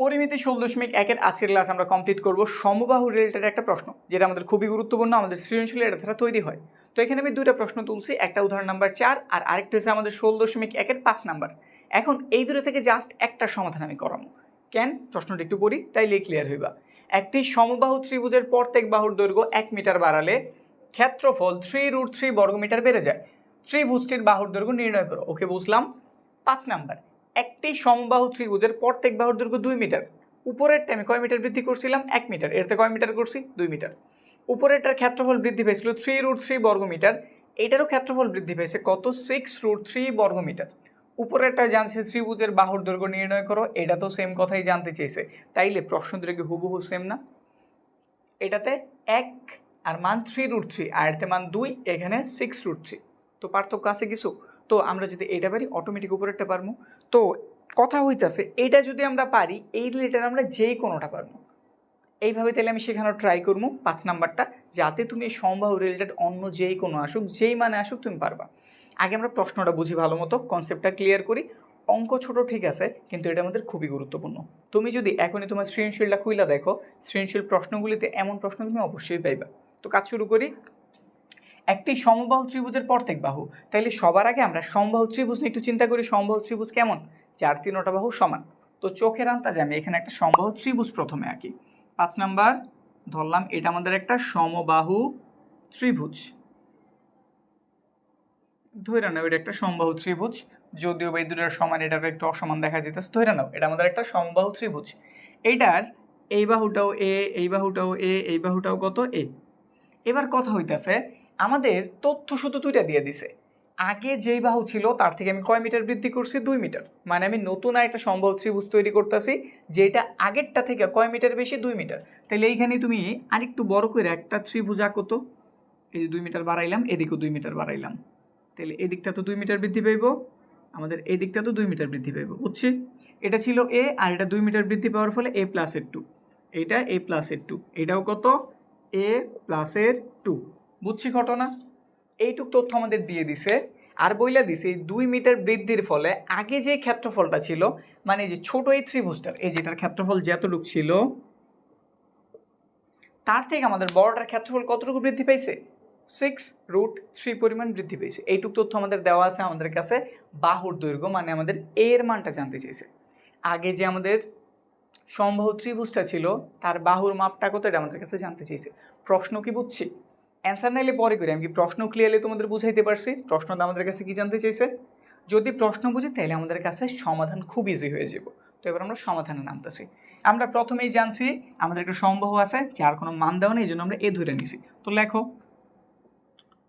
পরিমিতি ষোলো দশমিক একের আজকের ক্লাস আমরা কমপ্লিট করব। সমবাহু রিলেটেড একটা প্রশ্ন, যেটা আমাদের খুবই গুরুত্বপূর্ণ, আমাদের সৃজনশীল এটা তৈরি হয়। তো এখানে আমি দুইটা প্রশ্ন তুলছি, একটা উদাহরণ নাম্বার চার আর আরেকটা হচ্ছে আমাদের ষোলো দশমিক একের পাঁচ নাম্বার এখন এই দুটো থেকে জাস্ট একটা সমাধান আমি করাবো। কেন? প্রশ্নটা একটু পড়ি, তাইলে ক্লিয়ার হইবা। একটি সমবাহু ত্রিভুজের প্রত্যেক বাহুর দৈর্ঘ্য এক মিটার বাড়ালে ক্ষেত্রফল থ্রি রুট থ্রি বর্গমিটার বেড়ে যায়। ত্রিভুজটির বাহুর দৈর্ঘ্য নির্ণয় করো। ওকে, বুঝলাম? পাঁচ নাম্বার একটি সমবাহু ত্রিভুজের প্রত্যেক বাহুর দৈর্ঘ্য দুই মিটার। উপরেরটা আমি কয় মিটার বৃদ্ধি করছিলাম? এক মিটার। এরতে কয় মিটার করছি? দুই মিটার। উপরেরটার ক্ষেত্রফল বৃদ্ধি পেয়েছিল থ্রি রুট থ্রি বর্গমিটার এটারও ক্ষেত্রফল বৃদ্ধি পেয়েছে কত? সিক্স রুট থ্রি বর্গমিটার উপরেরটা জানছে ত্রিভুজের বাহুর দৈর্ঘ্য নির্ণয় করো। এটা তো সেম কথাই জানতে চেয়েছে। তাইলে প্রশ্ন কি হুবহু সেম না? এটাতে এক আর মান থ্রি রুট থ্রি আর এতে মান দুই, এখানে সিক্স রুট থ্রি তো পার্থক্য আছে কিছু? তো আমরা যদি এটা পারি অটোমেটিক উপরেরটা পারব তো কথা হইতাছে এটা যদি আমরা পারি, এই রিলেটেড আমরা যেই কোনোটা পারব। এইভাবে তাহলে আমি শেখানোর ট্রাই করব পাঁচ নাম্বারটা, যাতে তুমি এই সম্ভাব্য রিলেটেড অন্য যেই কোনো আসুক, যেই মানে আসুক তুমি পারবা। আগে আমরা প্রশ্নটা বুঝি ভালো মতো কনসেপ্টটা ক্লিয়ার করি। অঙ্ক ছোট ঠিক আছে, কিন্তু এটা আমাদের খুবই গুরুত্বপূর্ণ। তুমি যদি এখনই তোমার সৃজনশীলটা খুইলা দেখো, সৃজনশীল প্রশ্নগুলিতে এমন প্রশ্ন তুমি অবশ্যই পাইবা। তো কাজ শুরু করি। একটি সমবাহু ত্রিভুজের প্রত্যেক বাহু। তাইলে সবার আগে আমরা সমবাহু ত্রিভুজ নিয়ে একটু চিন্তা করি সমবাহু ত্রিভুজ কেমন? চার তিনটা বাহু সমান। তো চোখের আন্তাজে আমি এখানে একটা সমবাহু ত্রিভুজ প্রথমে আঁকি। পাঁচ নাম্বার, ধরলাম এটা আমাদের একটা সমবাহু ত্রিভুজ। ধরে নাও এটা একটা সমবাহু ত্রিভুজ। যদিও বা এই দুটার সমান এটাকে একটু অসমান দেখা যেতেছে ধরে নাও এটা আমাদের একটা সমবাহু ত্রিভুজ। এইটার এই বাহুটাও এ, এই বাহুটাও এ, এই বাহুটাও কত? এ। এবার কথা হইতাছে আমাদের তথ্য শুধু দুইটা দিয়ে দিছে। আগে যেই বাহু ছিল, তার থেকে আমি কয় মিটার বৃদ্ধি করছি? দুই মিটার। মানে আমি নতুন আর একটা সম্ভব ত্রিভুজ তৈরি করতেছি যেটা আগেরটা থেকে কয় মিটার বেশি? দুই মিটার। তাহলে এইখানে তুমি আরেকটু বড় করে একটা ত্রিভুজ আঁকো তো এই যে দুই মিটার বাড়াইলাম, এদিকেও দুই মিটার বাড়াইলাম। তাহলে এদিকটা তো দুই মিটার বৃদ্ধি পাইব, আমাদের এদিকটা তো দুই মিটার বৃদ্ধি পাইব, বুঝছি? এটা ছিল এ, আর এটা দুই মিটার বৃদ্ধি পাওয়ার ফলে এ প্লাসের টু। এটা এ প্লাসের টু। এটাও কত? এ প্লাসের টু। বুঝছি ঘটনা? এইটুক তথ্য আমাদের দিয়ে দিছে, আর বইলা দিছে এই দুই মিটার বৃদ্ধির ফলে আগে যে ক্ষেত্রফলটা ছিল মানে যে ছোট এই ত্রিভুজটার, এই যেটার ক্ষেত্রফল যতটুক ছিল, তার থেকে আমাদের বড়টার ক্ষেত্রফল কতটুকু বৃদ্ধি পেয়েছে সিক্স রুট থ্রি পরিমাণ বৃদ্ধি পেয়েছে এইটুক তথ্য আমাদের দেওয়া আছে আমাদের কাছে, বাহুর দৈর্ঘ্য মানে আমাদের এর মানটা জানতে চেয়েছে আগে যে আমাদের সম্ভব ত্রিভুজটা ছিল, তার বাহুর মাপটা কত, এটা আমাদের কাছে জানতে চেয়েছে প্রশ্ন কি বুঝছি? অ্যান্সার নাইলে পরে করি। আমি কি প্রশ্ন ক্লিয়ারলি তোমাদের বুঝাইতে পারছি? প্রশ্নটা আমাদের কাছে কি জানতে চাইছে? যদি প্রশ্ন বুঝি তাহলে আমাদের কাছে সমাধান খুব ইজি হয়ে যাব। তো এবার আমরা সমাধানে নামতেছি। আমরা প্রথমেই জানছি, আমাদের একটা সম্ভব আছে, যার কোনো মান দেওয়া নেই, এই জন্য আমরা এ ধরে নিছি। তো লেখো,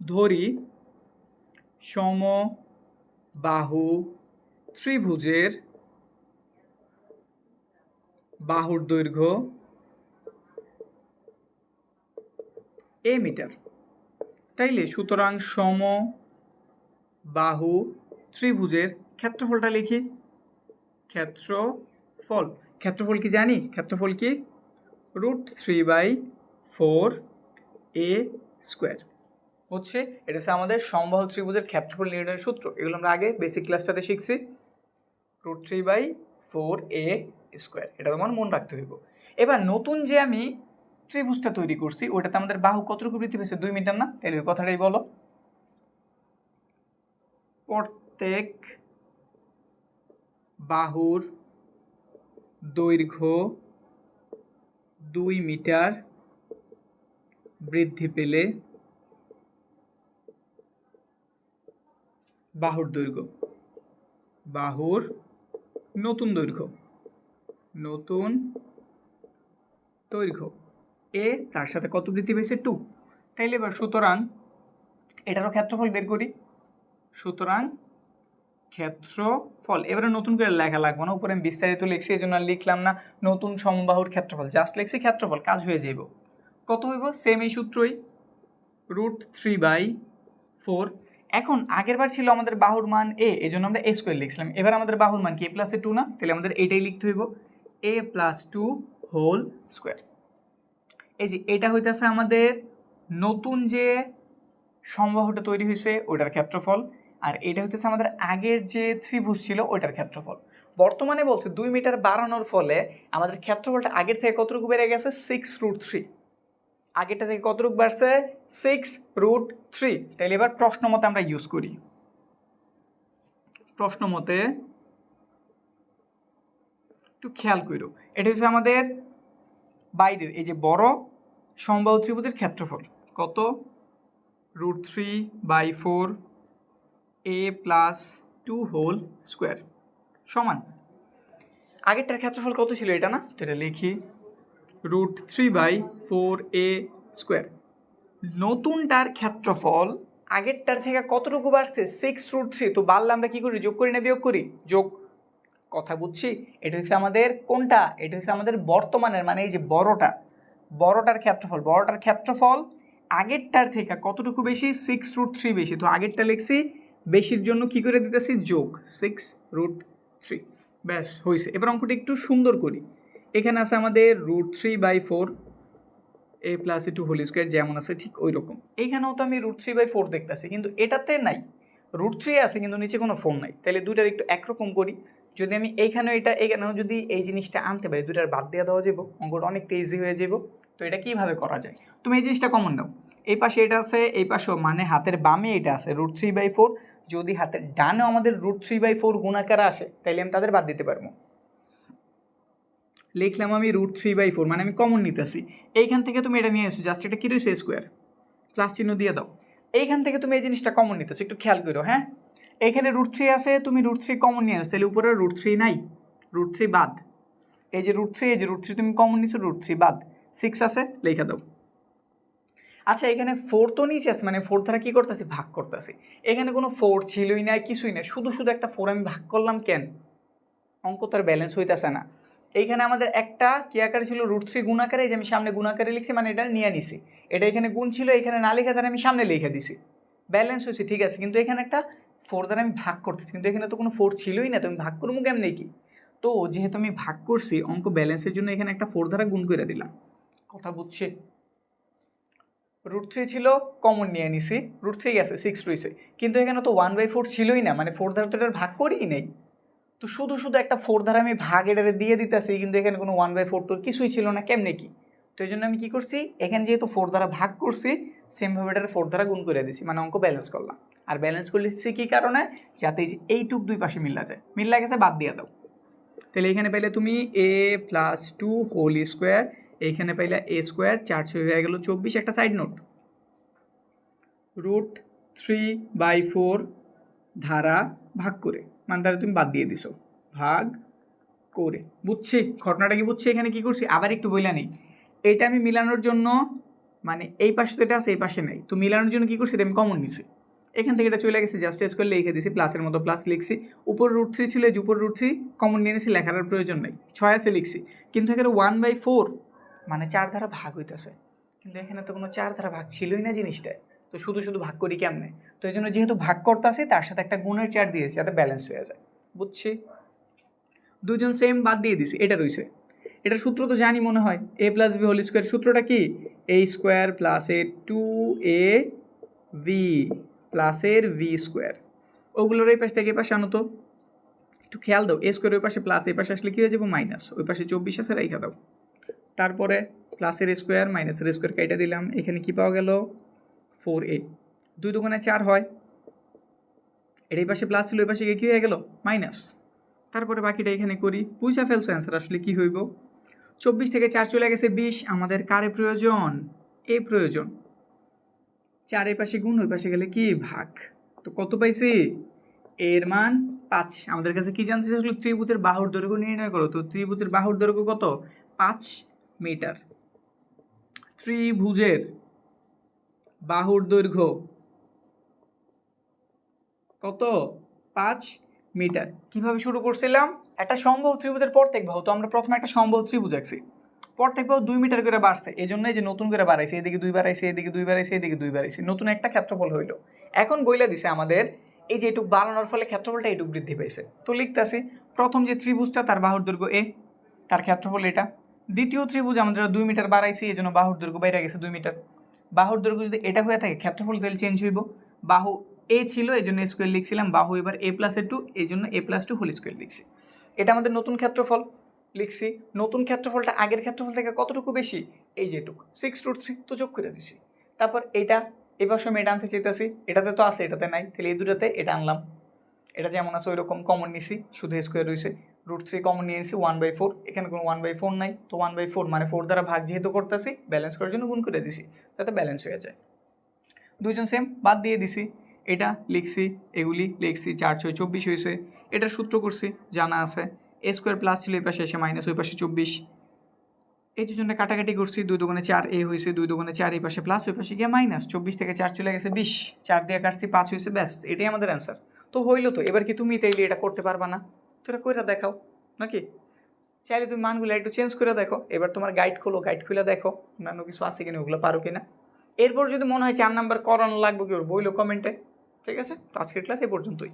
ধরি সম বাহু ত্রিভুজের বাহুর দৈর্ঘ্য এ মিটার। তাইলে সুতরাং সম বাহু ত্রিভুজের ক্ষেত্রফলটা লিখি। ক্ষেত্রফল। ক্ষেত্রফল কি জানি? ক্ষেত্রফল কি? Root three by four a square. হচ্ছে এটা হচ্ছে আমাদের সমবাহু ত্রিভুজের ক্ষেত্রফল নির্ণয়ের সূত্র। এগুলো আমরা আগে বেসিক ক্লাসটাতে শিখছি। Root three by four a square. এটা তোমার মনে রাখতে হইব। এবার নতুন যে আমি ত্রিভুজটা তৈরি করছি ওটাতে আমাদের বাহু কতটুকু বৃদ্ধি পেয়েছে? দুই মিটার না? তাহলে ওই কথাটাই বলো। প্রত্যেক বাহুর দৈর্ঘ্য দুই মিটার বৃদ্ধি পেলে বাহুর দৈর্ঘ্য। বাহুর নতুন দৈর্ঘ্য। নতুন দৈর্ঘ্য। এ, তার সাথে কত বৃদ্ধি পেয়েছে টু। তাইলে এবার সুতরাং এটারও ক্ষেত্রফল বের করি। সুতরাং ক্ষেত্রফল, এবারে নতুন করে লেখা লাগবে না, উপরে আমি বিস্তারিত লিখছি এই জন্য লিখলাম না। নতুন সমবাহুর ক্ষেত্রফল জাস্ট লিখছি ক্ষেত্রফল, কাজ হয়ে যাইব। কত হইব? সেম এই সূত্রই। রুট থ্রি বাই ফোর এখন আগের বার ছিল আমাদের বাহুর মান এ এই জন্য আমরা এ স্কোয়ার লিখছিলাম। এবার আমাদের বাহুর মান কি? এ প্লাসে টু না? তাহলে আমাদের এটাই লিখতে হইব। A plus two whole square এই যে এটা হইতেছে আমাদের নতুন যে সমবাহুটা তৈরি হয়েছে ওটার ক্ষেত্রফল। আর এটা হইতেছে আমাদের আগের যে ত্রিভুজ ছিল ওটার ক্ষেত্রফল। বর্তমানে বলছে দুই মিটার বাড়ানোর ফলে আমাদের ক্ষেত্রফলটা আগের থেকে কতটুকু বেড়ে গেছে? সিক্স রুট থ্রি আগেরটা থেকে কতটুকু বাড়ছে? সিক্স রুট থ্রি তাহলে এবার প্রশ্ন মতে আমরা ইউজ করি। প্রশ্ন মতে একটু খেয়াল করো এটা হচ্ছে আমাদের বাইরের, এই যে বড় সমবাহু ত্রিভুজের ক্ষেত্রফল কত? Root three by four a plus two whole square সমান। আগেরটার ক্ষেত্রফল কত ছিল এটা না? তো এটা লিখি। Root three by four a square নতুনটার ক্ষেত্রফল আগেরটার থেকে কতটুকু বাড়ছে? সিক্স রুট থ্রি তো বাড়লে আমরা কী করি? যোগ করি না বিয়োগ করি? যোগ। কথা বুঝছি? এটা হচ্ছে আমাদের কোনটা? এটা হচ্ছে আমাদের বর্তমানের মানে এই যে বড়টা। বড়টার ক্ষেত্রফল বড়টার ক্ষেত্রফল আগেরটার থেকে কতটুকু বেশি? সিক্স রুট থ্রি বেশি। তো আগেরটা লিখছি, বেশির জন্য কি করে দিতেছি? যোগ সিক্স রুট থ্রি ব্যাস হয়েছে এবার অঙ্কটি একটু সুন্দর করি। এখানে আছে আমাদের root three by four a plus two whole square যেমন আছে ঠিক ওই রকম এইখানেও তো আমি রুট থ্রি বাই ফোর দেখতেছি, কিন্তু এটাতে নাই। রুট থ্রি আছে, কিন্তু নিচে কোনো ফোন নাই। তাহলে দুইটার একটু একরকম করি। যদি আমি এইখানেও এটা এখানেও যদি এই জিনিসটা আনতে পারি, দুইটার বাদ দিয়ে দেওয়া যাব অঙ্কটা অনেকটা ইজি হয়ে যাব তো এটা কীভাবে করা যায়? তুমি এই জিনিসটা কমন নাও। এই পাশে এটা আছে, এই পাশেও মানে হাতের বামে এটা আছে রুট থ্রি বাই ফোর যদি হাতের ডানেও আমাদের রুট থ্রি বাই ফোর গুণাকার আসে তাহলে আমি তাদের বাদ দিতে পারব। লিখলাম আমি রুট থ্রি বাই ফোর মানে আমি কমন নিতেছি। এইখান থেকে তুমি এটা নিয়ে এসো জাস্ট এটা কী রয়েছে স্কোয়ার প্লাস চিহ্ন দিয়ে দাও। এইখান থেকে তুমি এই জিনিসটা কমন নিতেছো, একটু খেয়াল করো হ্যাঁ? এইখানে রুট থ্রি আছে, তুমি রুট থ্রি কমন নিয়ে আসো, তাহলে উপরে রুট থ্রি নাই। রুট থ্রি বাদ। এই যে রুট থ্রি এই যে রুট থ্রি তুমি কমন নিছো রুট থ্রি বাদ। সিক্স আছে, লেখা দাও। আচ্ছা এখানে ফোর তো নিচে আছে মানে ফোর দ্বারা কী করতেছি? ভাগ করতেছি। এখানে কোনো ফোর ছিলই না কিছুই না শুধু শুধু একটা ফোর আমি ভাগ করলাম কেন? অঙ্ক তার ব্যালেন্স হইতেছে না। এইখানে আমাদের একটা কি আকারে ছিল? রুট থ্রি গুণাকারে এই যে আমি সামনে গুণাকারে লিখছি মানে এটা নিয়ে নিছি। এটা এখানে গুণ ছিল, এখানে না লেখা তাহলে আমি সামনে লিখে দিছি। ব্যালেন্স হয়েছে, ঠিক আছে, কিন্তু এখানে একটা ফোর দ্বারা আমি ভাগ করতেছি। কিন্তু এখানে তো কোনো ফোর ছিলই না, তো আমি ভাগ করব কেমন কি? তো যেহেতু আমি ভাগ করছি, অঙ্ক ব্যালেন্সের জন্য এখানে একটা ফোর দ্বারা গুণ করে দিলাম। কথা বুঝছে? রুট থ্রি ছিল কমন নিয়ে নিছি। রুট থ্রি গেছে সিক্স রয়েছে। কিন্তু এখানে তো ওয়ান বাই ফোর ছিলই না মানে ফোর দ্বারা তো এটার ভাগ করিই নেই। তো শুধু শুধু একটা ফোর দ্বারা আমি ভাগ এটারে দিয়ে দিতেছি, কিন্তু এখানে কোনো ওয়ান বাই ফোর তোর কিছুই ছিল না, কেমনে কি? তো এই জন্য আমি কী করছি, এখানে যেহেতু ফোর দ্বারা ভাগ করছি সেমভাবে এটার ফোর দ্বারা গুণ করে দিছি মানে অঙ্ক ব্যালেন্স করলাম। আর ব্যালেন্স করলে কী কারণে? যাতে এইটুক দুই পাশে মিল্লা যায়। মিল্লা গেছে বাদ দিয়ে দাও। তাহলে এখানে পাইলে তুমি a plus two whole square এইখানে পাইলে এ স্কোয়ার চার ছয় হয়ে গেল চব্বিশ, একটা side note root three by four ধারা ভাগ করে মানে তাহলে তুমি বাদ দিয়ে দিছো। ভাগ করে। বুঝছি? ঘটনাটা কি বুঝছি? এখানে কি করছি? আবার একটু বইলা নেই। এটা আমি মিলানোর জন্য মানে এই পাশে তো এটা আছে, এই পাশে নেই। তো মিলানোর জন্য কি করছি? এটা আমি কমন নিছি। এখান থেকে এটা চলে গেছে জাস্ট স্কোয়ার লিখে দিছি প্লাসের মতো প্লাস লিখছি। উপর রুট থ্রি ছিল যে উপর রুট থ্রি কমন নিয়ে নিয়েছি লেখার প্রয়োজন নেই। ছয় আছে লিখছি। কিন্তু এখানে ওয়ান বাই ফোর মানে চার ধারা ভাগ হইতেছে। কিন্তু এখানে তো কোনো চার ধারা ভাগ ছিলই না জিনিসটা তো শুধু শুধু ভাগ করি কেমনে? তো এই জন্য যেহেতু ভাগ করতেছি, তার সাথে একটা গুণের চার দিয়েছি, যাতে ব্যালেন্স হয়ে যায়। বুঝছি? দুজন সেম বাদ দিয়ে দিছি, এটা রয়েছে এটার সূত্র তো জানি মনে হয়। A plus b whole square সূত্রটা কি? A square plus a two a b প্লাসের ভি স্কোয়ার। ওগুলোর এই পাশ থেকে এই পাশে আনো তো। একটু খেয়াল দাও, এ স্কোয়ার ওই পাশে প্লাস, এই পাশে আসলে কী হয়ে যাব? মাইনাস। ওই পাশে চব্বিশ আছে, রেখা দাও। তারপরে প্লাসের স্কোয়ার, মাইনাসের স্কোয়ার কেটে দিলাম। এখানে কি পাওয়া গেল? Four a. দুই দোকানে চার হয়। এর এই পাশে প্লাস ছিল, ওই পাশে গিয়ে কী হয়ে গেল? মাইনাস। তারপরে বাকিটা এখানে করি। বুঝা ফেলছো অ্যান্সার, আসলে কী হইব? চব্বিশ থেকে চার চলে গেছে, বিশ। আমাদের কারে প্রয়োজন? এ প্রয়োজন। চার পাশে গুণ, ওই পাশে গেলে কি? ভাগ। তো কত পাইছি? এর মান পাঁচ। আমাদের কাছে কি জানতে চাইছিল? ত্রিভুজের বাহুর দৈর্ঘ্য নির্ণয় করো। তো ত্রিভুজের বাহুর দৈর্ঘ্য কত? পাঁচ মিটার। ত্রিভুজের বাহুর দৈর্ঘ্য কত? পাঁচ মিটার। কীভাবে শুরু করছিলাম? একটা সম্ভব ত্রিভুজের প্রত্যেক বাহু। তো আমরা প্রথমে একটা সম্ভব ত্রিভুজ আঁকছি। প্রত্যেক বাহু দুই মিটার করে বাড়ছে। এই জন্যই যে নতুন করে বাড়াইছে, এদিকে দুই বাড়াইছে, এদিকে দুই বাড়াইছে, এদিকে দুই বাড়াইছে। নতুন একটা ক্ষেত্রফল হইল। এখন বইলা দিছে আমাদের, এই যে এটুক বাড়ানোর ফলে ক্ষেত্রফলটা এটুক বৃদ্ধি পেয়েছে তো লিখতেছি, প্রথম যে ত্রিভুজটা, তার বাহুর দৈর্ঘ্য এ, তার ক্ষেত্রফল এটা। দ্বিতীয় ত্রিভুজ আমাদের দুই মিটার বাড়াইছি এই জন্য বাহুর দৈর্ঘ্য বাইরে গেছে দুই মিটার। বাহুর দৈর্ঘ্য যদি এটা হয়ে থাকে, ক্ষেত্রফল তাহলে চেঞ্জ হইব। বাহু এ ছিল এই জন্য স্কোয়ার লিখছিলাম। বাহু এবার এ প্লাস এ টু এই জন্য a plus two whole square লিখছি। এটা আমাদের নতুন ক্ষেত্রফল। লিখছি, নতুন ক্ষেত্রফলটা আগের ক্ষেত্রফল থেকে কতটুকু বেশি? এই যেটুকু সিক্স রুট থ্রি তো যোগ করে দিছি। তারপর এটা এবার সময় এটা আনতে চাইতেছি, এটাতে তো আছে, এটাতে নাই, তাহলে এই দুটাতে এটা আনলাম। এটা যেমন আছে ওই রকম কমন নিছি, শুধু স্কোয়ার রয়েছে। রুট থ্রি কমন নিয়ে নিছি ওয়ান বাই ফোর এখানে কোনো ওয়ান বাই ফোর নাই। তো ওয়ান বাই ফোর মানে ফোর দ্বারা ভাগ যেহেতু করতেছি ব্যালেন্স করার জন্য গুণ করে দিছি, তাতে ব্যালেন্স হয়ে যায়। দুজন সেম বাদ দিয়ে দিছি। এটা লিখছি, এগুলি লিখছি, চার ছয় চব্বিশ হয়েছে। এটার সূত্র করছি, জানা আছে। এ স্কোয়ার প্লাস ছিল এই পাশে এসে মাইনাস ওই পাশে চব্বিশ। এই দুজনে কাটাকাটি করছি, দুই দোকানে চার এ হয়েছে, দুই দোকানে চার এই পাশে প্লাস ওই পাশে গিয়ে মাইনাস চব্বিশ থেকে চার চলে গেছে বিশ, চার দিয়ে কাটছি পাঁচ হয়েছে ব্যাস, এটাই আমাদের অ্যান্সার তো হইল তো, এবার কি তুমি তাইলে এটা করতে পারবা না? তো এটা কইরা দেখাও, নাকি? চাইলে তুমি মানগুলো একটু চেঞ্জ করে দেখো, এবার তোমার গাইড খোলো গাইড খুলে দেখো, অন্যান্য কিছু আছে কিনা, ওগুলো পারো কিনা। এরপর যদি মনে হয় চার নাম্বার করানো লাগবে কি বইলো কমেন্টে ঠিক আছে? তো আজকের ক্লাস এই পর্যন্তই।